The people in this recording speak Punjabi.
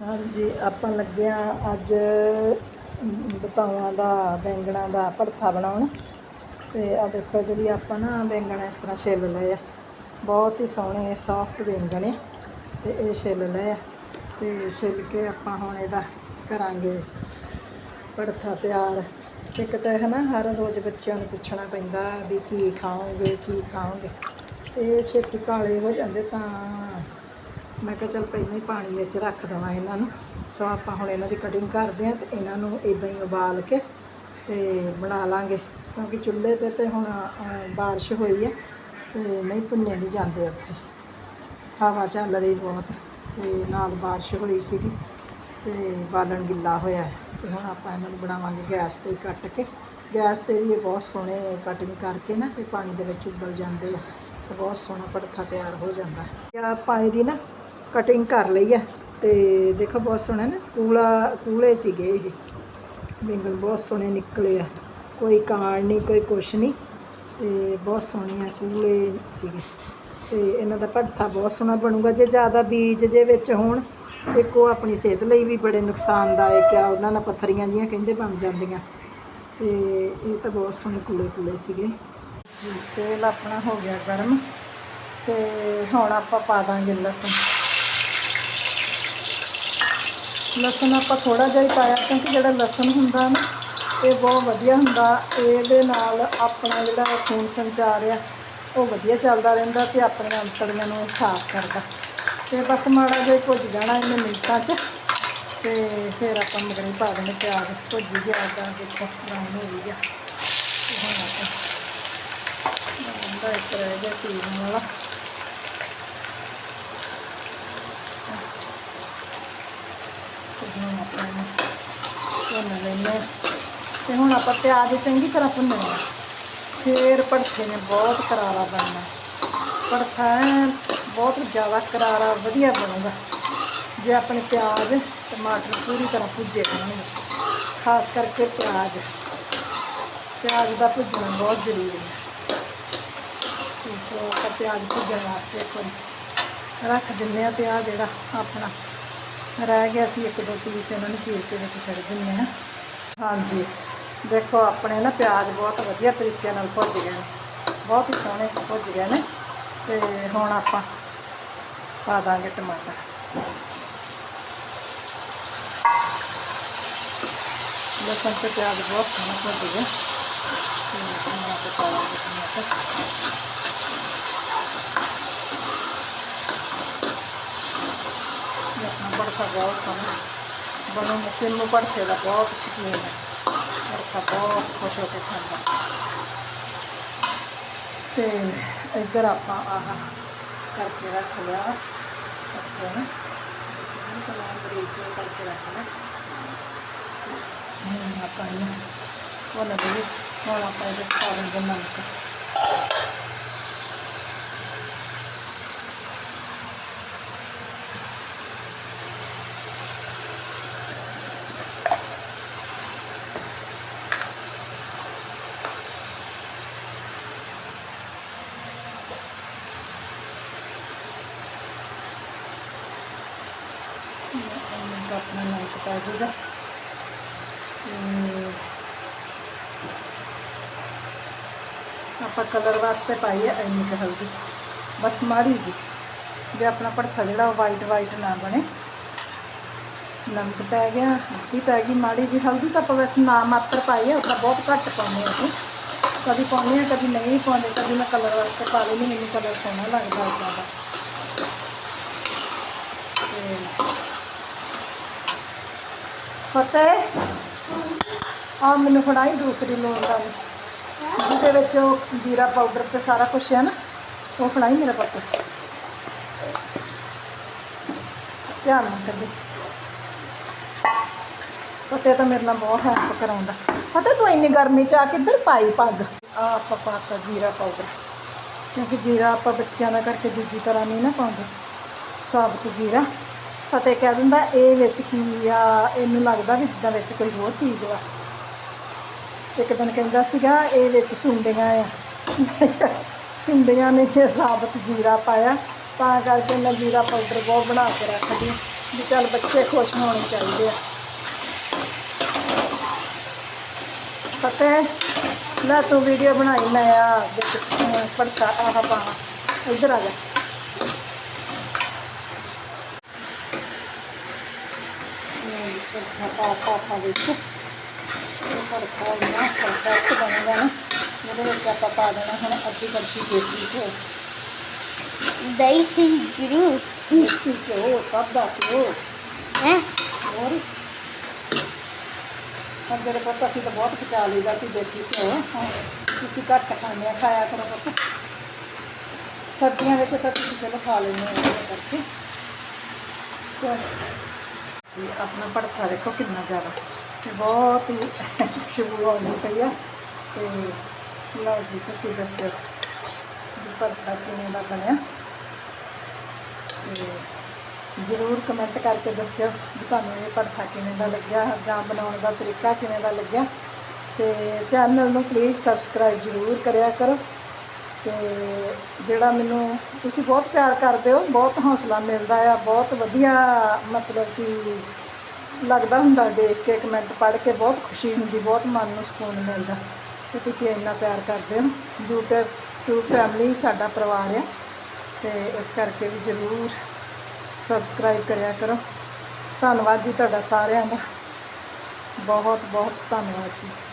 ਹਾਂਜੀ, ਆਪਾਂ ਲੱਗਿਆ ਅੱਜ ਬਤਾਵਾਂ ਦਾ, ਬੈਂਗਣਾ ਦਾ ਭੜਥਾ ਬਣਾਉਣ। ਤੇ ਆ ਦੇਖੋ ਇਹਦੇ ਲਈ ਆਪਾਂ ਨਾ ਬੈਂਗਣ ਇਸ ਤਰ੍ਹਾਂ ਛਿੱਲ ਲਏ ਆ। ਬਹੁਤ ਹੀ ਸੋਹਣੇ ਸੌਫਟ ਬੈਂਗਣ ਆ। ਤੇ ਇਹ ਛਿੱਲ ਲਏ ਆ। ਤੇ ਛਿੱਲ ਕੇ ਆਪਾਂ ਹੁਣ ਇਹਦਾ ਕਰਾਂਗੇ ਭੜਥਾ ਤਿਆਰ। ਇੱਕ ਤਾਂ ਹੈ ਨਾ ਹਰ ਰੋਜ਼ ਬੱਚਿਆਂ ਨੂੰ ਪੁੱਛਣਾ ਪੈਂਦਾ ਵੀ ਕੀ ਖਾਓਗੇ ਕੀ ਖਾਓਗੇ। ਇਹ ਛੇਤੀ ਕਾਲੇ ਹੋ ਜਾਂਦੇ ਤਾਂ ਮੈਂ ਕਿਹਾ ਚਲ ਪਹਿਲਾਂ ਹੀ ਪਾਣੀ ਵਿੱਚ ਰੱਖ ਦੇਵਾਂ ਇਹਨਾਂ ਨੂੰ। ਸੋ ਆਪਾਂ ਹੁਣ ਇਹਨਾਂ ਦੀ ਕਟਿੰਗ ਕਰਦੇ ਹਾਂ ਤੇ ਇਹਨਾਂ ਨੂੰ ਇਦਾਂ ਹੀ ਉਬਾਲ ਕੇ ਤੇ ਬਣਾ ਲਾਂਗੇ। ਕਿਉਂਕਿ ਚੁੱਲ੍ਹੇ ਤੇ ਤੇ ਹੁਣ ਅ, ਬਾਰਿਸ਼ ਹੋਈ ਹੈ ਤੇ ਨਹੀਂ ਭੁੰਨੇ ਨਹੀਂ ਜਾਂਦੇ ਉੱਥੇ। ਹਵਾ ਚੱਲ ਰਹੀ ਬਹੁਤ ਤੇ ਨਾਲ ਬਾਰਿਸ਼ ਹੋਈ ਸੀਗੀ ਤੇ ਬਾਲਣ ਗਿੱਲਾ ਹੋਇਆ ਹੈ। ਤੇ ਹੁਣ ਆਪਾਂ ਇਹਨਾਂ ਨੂੰ ਬਣਾਵਾਂਗੇ ਗੈਸ ਤੇ ਕੱਟ ਕੇ। ਗੈਸ ਤੇ ਵੀ ਇਹ ਬਹੁਤ ਸੋਹਣੇ ਕਟਿੰਗ ਕਰਕੇ ਨਾ ਤੇ ਪਾਣੀ ਦੇ ਵਿੱਚ ਉਬਲ ਜਾਂਦੇ ਆ। ਤੇ ਬਹੁਤ ਸੋਹਣਾ ਭੜਥਾ ਤਿਆਰ ਹੋ ਜਾਂਦਾ ਹੈ। ਆਪਾਂ ਇਹਦੀ ਨਾ ਕਟਿੰਗ ਕਰ ਲਈ ਹੈ ਤੇ ਦੇਖੋ ਬਹੁਤ ਸੋਹਣਾ ਨਾ, ਕੂਲਾ, ਕੂਲੇ ਸੀਗੇ ਇਹ। ਬੈਂਗਣ ਬਹੁਤ ਸੋਹਣੇ ਨਿਕਲੇ ਆ। ਕੋਈ ਕਾਣ ਨਹੀਂ, ਕੋਈ ਕੁਛ ਨਹੀਂ। ਤੇ ਬਹੁਤ ਸੋਹਣੀਆਂ ਕੂਲੇ ਸੀਗੇ। ਤੇ ਇਹਨਾਂ ਦਾ ਭੜਥਾ ਬਹੁਤ ਸੋਹਣਾ ਬਣੂਗਾ। ਜੇ ਜ਼ਿਆਦਾ ਬੀਜ ਜੇ ਵਿੱਚ ਹੋਣ, ਇੱਕ ਉਹ ਆਪਣੀ ਸਿਹਤ ਲਈ ਵੀ ਬੜੇ ਨੁਕਸਾਨਦਾਇਕ ਆ। ਉਹਨਾਂ ਨਾਲ ਪੱਥਰੀਆਂ ਜੀਆਂ ਕਹਿੰਦੇ ਬਣ ਜਾਂਦੀਆਂ। ਤੇ ਇਹ ਤਾਂ ਬਹੁਤ ਸੋਹਣੇ ਕੂਲੇ ਕੂਲੇ ਸੀਗੇ। ਜੀ, ਤੇਲ ਆਪਣਾ ਹੋ ਗਿਆ ਗਰਮ। ਤੇ ਹੁਣ ਆਪਾਂ ਪਾ ਦਾਂਗੇ ਲਸਣ। ਲਸਣ ਆਪਾਂ ਥੋੜਾ ਜਿਹਾ ਹੀ ਪਾਇਆ ਕਿਉਂਕਿ ਜਿਹੜਾ ਲਸਣ ਹੁੰਦਾ ਨਾ, ਇਹ ਬਹੁਤ ਵਧੀਆ ਹੁੰਦਾ। ਇਹਦੇ ਨਾਲ ਆਪਣਾ ਜਿਹੜਾ ਖੂਨ ਸੰਚਾਰ ਆ, ਉਹ ਵਧੀਆ ਚੱਲਦਾ ਰਹਿੰਦਾ ਤੇ ਆਪਣੀਆਂ ਅੰਤੜੀਆਂ ਨੂੰ ਸਾਫ਼ ਕਰਦਾ। ਤੇ ਬਸ ਮਾੜਾ ਜਿਹਾ ਭੁੱਜ ਜਾਣਾ ਇਹਨੇ ਮਿੰਟਾਂ 'ਚ, ਤੇ ਫਿਰ ਆਪਾਂ ਮਗਰੇ ਪਾ ਦੇਣੇ ਪਿਆਜ਼। ਭੁੱਜ ਗਿਆ ਤਾਂ ਦੇਖੋ ਬਰਾਊਨ ਹੋ ਗਿਆ। ਹੁਣ ਆਪਾਂ ਬੰਦਾ ਇੱਕ ਰਹਿ ਗਿਆ ਚੀਜ਼ ਵਾਲਾ ਤੇ ਹੁਣ ਆਪਾਂ ਇਹਨੂੰ ਭੁੰਨ ਲੈਂਦੇ ਹਾਂ। ਤੇ ਹੁਣ ਆਪਾਂ ਪਿਆਜ਼ ਚੰਗੀ ਤਰ੍ਹਾਂ ਭੁੰਨਣਾ ਫੇਰ ਭੜਥੇ ਨੇ ਬਹੁਤ ਕਰਾਰਾ ਬਣਨਾ ਭੜਥਾ ਬਹੁਤ ਜ਼ਿਆਦਾ ਕਰਾਰਾ ਵਧੀਆ ਬਣੂਗਾ। ਜੇ ਆਪਣੇ ਪਿਆਜ਼, ਟਮਾਟਰ ਪੂਰੀ ਤਰ੍ਹਾਂ ਭੁੱਜੇ ਹੋਣਗੇ। ਖਾਸ ਕਰਕੇ ਪਿਆਜ਼। ਪਿਆਜ਼ ਦਾ ਭੁੱਜਣਾ ਬਹੁਤ ਜ਼ਰੂਰੀ ਹੈ। ਤੇ ਸੋ ਆਪਾਂ ਪਿਆਜ਼ ਭੁੱਜਣ ਵਾਸਤੇ ਇੱਕ ਰੱਖ ਦਿੰਦੇ ਆ ਪਿਆਜ਼ ਜਿਹੜਾ ਆਪਣਾ। ਰਹਿ ਗਿਆ ਸੀ ਇੱਕ ਦੋ ਪੀਸ ਇਹਨਾਂ ਨੂੰ ਚੀਰ ਕੇ ਵਿੱਚ ਸੜ ਦਿੰਦੇ ਹਾਂ ਹਾਂਜੀ। ਦੇਖੋ, ਆਪਣੇ ਨਾ ਪਿਆਜ਼ ਬਹੁਤ ਵਧੀਆ ਤਰੀਕੇ ਨਾਲ ਭੁੱਜ ਗਏ ਨੇ। ਬਹੁਤ ਹੀ ਸੋਹਣੇ ਭੁੱਜ ਗਏ ਨੇ। ਤੇ ਹੁਣ ਆਪਾਂ ਪਾ ਦਾਂਗੇ ਟਮਾਟਰ। ਲਸਣ ਤੇ ਪਿਆਜ਼ ਬਹੁਤ ਸੋਹਣਾ ਭੁੱਜ ਗਏ। ਤੇ ਪਾ ਦਾਂਗੇ ਟਮਾਟਰ ਇਹ ਆਪਣਾ ਬੜਕਾ ਬਹੁਤ ਸੋਹਣਾ ਬਣੂ ਮਸਿੰਮੂ ਭੜਥੇ ਦਾ ਬਹੁਤ ਸ਼ੌਕੀਨ ਹੈ ਬੜਕਾ ਬਹੁਤ ਖੁਸ਼ ਹੋ ਕੇ ਖਾਂਦਾ ਤੇ ਇੱਧਰ ਆਪਾਂ ਆਹ ਕਰਕੇ ਰੱਖ ਲਿਆ ਕਰਕੇ ਨਾ ਇਹਨੂੰ ਤਾਂ ਮੈਂ ਬਰੀਕ ਜਿਹੀ ਕਰਕੇ ਰੱਖ ਲਿਆ ਹੁਣ ਆਪਾਂ ਇਹਨੂੰ ਉਹ ਲੱਗੇ ਹੁਣ ਆਪਾਂ ਇਹਦੇ ਪਾ ਦਿੰਦੇ ਨਮਕ ਆਪਣਾ ਨਮਕ ਪਾ ਜੂਗਾ ਆਪਾਂ ਕਲਰ ਵਾਸਤੇ ਪਾਈ ਹੈ ਇੰਨੀ ਕੁ ਹਲਦੀ। ਬਸ ਮਾੜੀ ਜੀ, ਜੇ ਆਪਣਾ ਭੜਥਾ ਜਿਹੜਾ ਉਹ ਵਾਈਟ ਵਾਈਟ ਨਾ ਬਣੇ। ਨਮਕ ਪੈ ਗਿਆ, ਹਲਦੀ ਪੈ ਗਈ, ਮਾੜੀ ਜੀ। ਹਲਦੀ ਤਾਂ ਆਪਾਂ ਵੈਸੇ ਨਾ ਮਾਤਰ ਪਾਈ ਹੈ ਉਹ ਬਹੁਤ ਘੱਟ ਪਾਉਂਦੇ ਹਾਂ ਅਸੀਂ। ਕਦੀ ਪਾਉਂਦੇ ਹਾਂ, ਕਦੀ ਨਹੀਂ ਪਾਉਂਦੇ, ਕਦੀ ਮੈਂ ਕਲਰ ਵਾਸਤੇ ਪਾ ਲੈਂਦੀ ਮੈਨੂੰ ਕਲਰ ਸੋਹਣਾ ਲੱਗਦਾ ਇਦਾਂ ਦਾ ਤੇ ਫਤਿਹ ਆ ਮੈਨੂੰ ਫੜਾਈ ਦੂਸਰੀ ਲੋਨ ਦਾ ਜਿਹਦੇ ਵਿੱਚ ਉਹ ਜੀਰਾ ਪਾਊਡਰ ਤੇ ਸਾਰਾ ਕੁਝ ਹੈ ਨਾ, ਉਹ ਫੜਾਈ ਮੇਰਾ ਪੁੱਤ। ਧਿਆਨ ਨਾਲ ਕੱਢੀ। ਫਤਿਹ ਤਾਂ ਮੇਰੇ ਨਾਲ ਬਹੁਤ ਹੈਲਪ ਕਰਾਉਂਦਾ। ਫਤਿਹ ਤੂੰ ਇੰਨੀ ਗਰਮੀ ਚ ਆ ਕਿੱਧਰ ਪਾਈ ਪੱਗ? ਆ ਆਪਾਂ ਪਾਤਾ ਜੀਰਾ ਪਾਊਡਰ ਕਿਉਂਕਿ ਜੀਰਾ ਆਪਾਂ ਬੱਚਿਆਂ ਦਾ ਕਰਕੇ ਦੂਜੀ ਤਰ੍ਹਾਂ ਨਹੀਂ ਨਾ ਪਾਉਂਦੇ। ਸਾਬਤ ਜੀਰਾ। ਫਤਿਹ ਕਹਿ ਦਿੰਦਾ, ਇਹ ਵਿੱਚ ਕੀ ਆ, ਇਹਨੂੰ ਲੱਗਦਾ ਵੀ ਜਿੱਦਾਂ ਵਿੱਚ ਕੋਈ ਹੋਰ ਚੀਜ਼ ਵਾ। ਇੱਕ ਦਿਨ ਕਹਿੰਦਾ ਸੀਗਾ, ਇਹ ਵਿੱਚ ਸੁੰਡੀਆਂ ਆ। ਮੈਂ ਸੁੰਡੀਆਂ ਨੇ ਇਹ ਸਾਬਤ ਜੀਰਾ ਪਾਇਆ। ਤਾਂ ਕਰਕੇ ਮੈਂ ਜੀਰਾ ਪਾਊਡਰ ਬਹੁਤ ਬਣਾ ਕੇ ਰੱਖਦੀ ਵੀ ਚੱਲ ਬੱਚੇ ਖੁਸ਼ ਹੋਣੇ ਚਾਹੀਦੇ ਆ। ਫਤਿਹ, ਲੈ ਤੂੰ ਵੀਡੀਓ ਬਣਾਈ, ਮੈਂ ਆ ਵਿੱਚ ਪੜਤਾ ਆਹ ਪਾਣਾ ਇੱਧਰ ਆ ਜਾ। ਇਹ ਪੜਤਾ ਪਾ ਪਾ ਪਾ ਵਿੱਚ ਇਹ ਪੜਤਾ ਨਾ ਪੜਤਾ ਇੱਕ ਬਣੇਗਾ ਨਾ ਉਹਦੇ ਵਿੱਚ ਆਪਾਂ ਪਾ ਦੇਣਾ ਹੁਣ ਅੱਧੀ ਕੜਛੀ ਦੇਸੀ ਘਿਓ ਦਹੀਂ ਸੀ ਗੁਰੂ ਦੇਸੀ ਘਿਓ ਸਭ ਦਾ ਘਿਓ ਹੈ ਹੋਰ ਪਰ ਜਿਹੜੇ ਪੁੱਤ ਅਸੀਂ ਤਾਂ ਬਹੁਤ ਪਚਾ ਲਈਦਾ ਸੀ ਦੇਸੀ ਘਿਓ ਹੁਣ ਤੁਸੀਂ ਘੱਟ ਖਾਂਦੇ ਆ ਖਾਇਆ ਕਰੋ ਪੁੱਤ ਸਰਦੀਆਂ ਵਿੱਚ ਤਾਂ ਤੁਸੀਂ ਚਲੋ ਜੀ, ਆਪਣਾ ਭੜਥਾ ਦੇਖੋ ਕਿੰਨਾ ਜ਼ਿਆਦਾ। ਤੇ ਬਹੁਤ ਹੀ ਖੁਸ਼ਬੂ ਆਉਂਦੀ ਪਈ ਆ। ਤੇ ਲਓ ਜੀ, ਤੁਸੀਂ ਦੱਸਿਓ ਵੀ ਭੜਥਾ ਕਿਵੇਂ ਦਾ ਬਣਿਆ। ਤੇ ਜ਼ਰੂਰ ਕਮੈਂਟ ਕਰਕੇ ਦੱਸਿਓ ਵੀ ਤੁਹਾਨੂੰ ਇਹ ਭੜਥਾ ਕਿਵੇਂ ਦਾ ਲੱਗਿਆ ਜਾਂ ਬਣਾਉਣ ਦਾ ਤਰੀਕਾ ਕਿਵੇਂ ਦਾ ਲੱਗਿਆ। ਤੇ ਚੈਨਲ ਨੂੰ ਪਲੀਜ਼ ਸਬਸਕ੍ਰਾਈਬ ਜ਼ਰੂਰ ਕਰਿਆ ਕਰੋ। ਤੇ ਜਿਹੜਾ ਮੈਨੂੰ ਤੁਸੀਂ ਬਹੁਤ ਪਿਆਰ ਕਰਦੇ ਹੋ, ਬਹੁਤ ਹੌਸਲਾ ਮਿਲਦਾ ਆ, ਬਹੁਤ ਵਧੀਆ ਮਤਲਬ ਕਿ ਲੱਗਦਾ ਹੁੰਦਾ ਦੇਖ ਕੇ ਕਮੈਂਟ ਪੜ੍ਹ ਕੇ ਬਹੁਤ ਖੁਸ਼ੀ ਹੁੰਦੀ, ਬਹੁਤ ਮਨ ਨੂੰ ਸਕੂਨ ਮਿਲਦਾ। ਤੇ ਤੁਸੀਂ ਇੰਨਾ ਪਿਆਰ ਕਰਦੇ ਹੋ। YouTube ਟੂ ਫੈਮਿਲੀ ਸਾਡਾ ਪਰਿਵਾਰ ਆ ਤੇ ਇਸ ਕਰਕੇ ਵੀ ਜ਼ਰੂਰ ਸਬਸਕ੍ਰਾਈਬ ਕਰਿਆ ਕਰੋ। ਧੰਨਵਾਦ ਜੀ ਤੁਹਾਡਾ ਸਾਰਿਆਂ ਦਾ। ਬਹੁਤ ਬਹੁਤ ਧੰਨਵਾਦ ਜੀ।